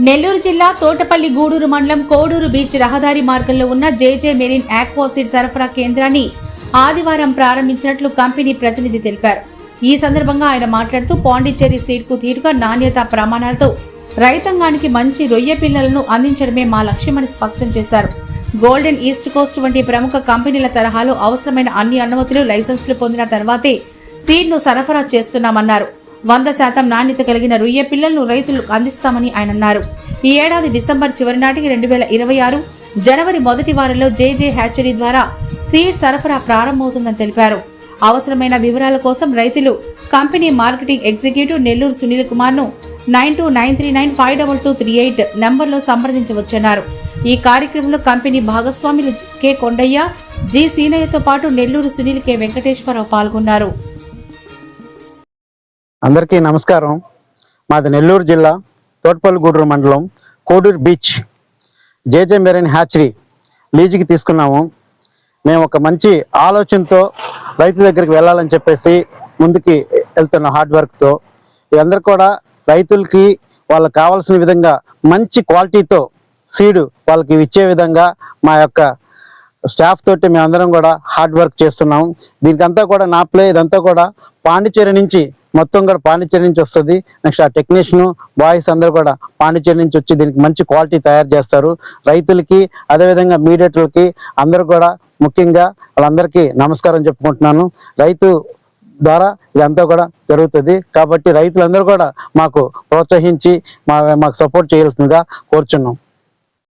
నెల్లూరు జిల్లా తోటపల్లి గూడూరు మండలం కోడూరు బీచ్ రహదారి మార్గంలో ఉన్న జేజే మెరిన్ ఆక్వాసిడ్ సరఫరా కేంద్రాన్ని ఆదివారం ప్రారంభించినట్లు కంపెనీ ప్రతినిధి తెలిపారు. ఈ సందర్భంగా ఆయన మాట్లాడుతూ పాండిచ్చేరి సీట్కు తీరుగా నాణ్యత ప్రమాణాలతో రైతాంగానికి మంచి రొయ్య పిల్లలను అందించడమే మా లక్ష్యమని స్పష్టం చేశారు. గోల్డెన్ ఈస్ట్ కోస్ట్ వంటి ప్రముఖ కంపెనీల తరహాలో అవసరమైన అన్ని అనుమతులు లైసెన్సులు పొందిన తర్వాతే సీడ్ను సరఫరా చేస్తున్నామన్నారు. వంద శాతం నాణ్యత కలిగిన రొయ్య పిల్లలను రైతులకు అందిస్తామని ఆయన అన్నారు. ఈ ఏడాది డిసెంబర్ చివరి నాటికి రెండు వేల ఇరవై ఆరు జనవరి మొదటి వారంలో జేజే హ్యాచరీ ద్వారా సీడ్ సరఫరా ప్రారంభమవుతుందని తెలిపారు. అవసరమైన వివరాల కోసం రైతులు company marketing executive Nellore Sunil కుమార్ను nine two nine three nine five double two three eight నంబర్లో సంప్రదించవచ్చన్నారు. ఈ కార్యక్రమంలో కంపెనీ భాగస్వాములు కె కొండయ్య జి సీనయ్యతో పాటు నెల్లూరు సునీల్ కె వెంకటేశ్వరరావు పాల్గొన్నారు. అందరికీ నమస్కారం. మాది నెల్లూరు జిల్లా తోటపల్లిగూడూరు మండలం Kodur beach. JJ marine hatchery లీజుకి తీసుకున్నాము. మేము ఒక మంచి ఆలోచనతో రైతు దగ్గరికి వెళ్ళాలని చెప్పేసి ముందుకి వెళ్తున్నాం హార్డ్ వర్క్తో ఇదందరూ కూడా రైతులకి వాళ్ళకి కావాల్సిన విధంగా మంచి క్వాలిటీతో సీడు వాళ్ళకి ఇచ్చే విధంగా మా యొక్క స్టాఫ్ తోటి మేమందరం కూడా హార్డ్ వర్క్ చేస్తున్నాం. దీనికంతా కూడా నా ప్లే ఇదంతా కూడా పాండిచేరి నుంచి మొత్తం కూడా పాండిచ్చేరి నుంచి వస్తుంది. నెక్స్ట్ ఆ టెక్నీషియన్ బాయ్స్ అందరూ కూడా పాండిచ్చేరి నుంచి వచ్చి దీనికి మంచి క్వాలిటీ తయారు చేస్తారు. రైతులకి అదేవిధంగా మీడియేటర్లకి అందరూ కూడా ముఖ్యంగా వాళ్ళందరికీ నమస్కారం చెప్పుకుంటున్నాను. రైతు ద్వారా ఇదంతా కూడా జరుగుతుంది. కాబట్టి రైతులందరూ కూడా మాకు ప్రోత్సహించి మా మాకు సపోర్ట్ చేయాల్సిందిగా కోరుచున్నాం.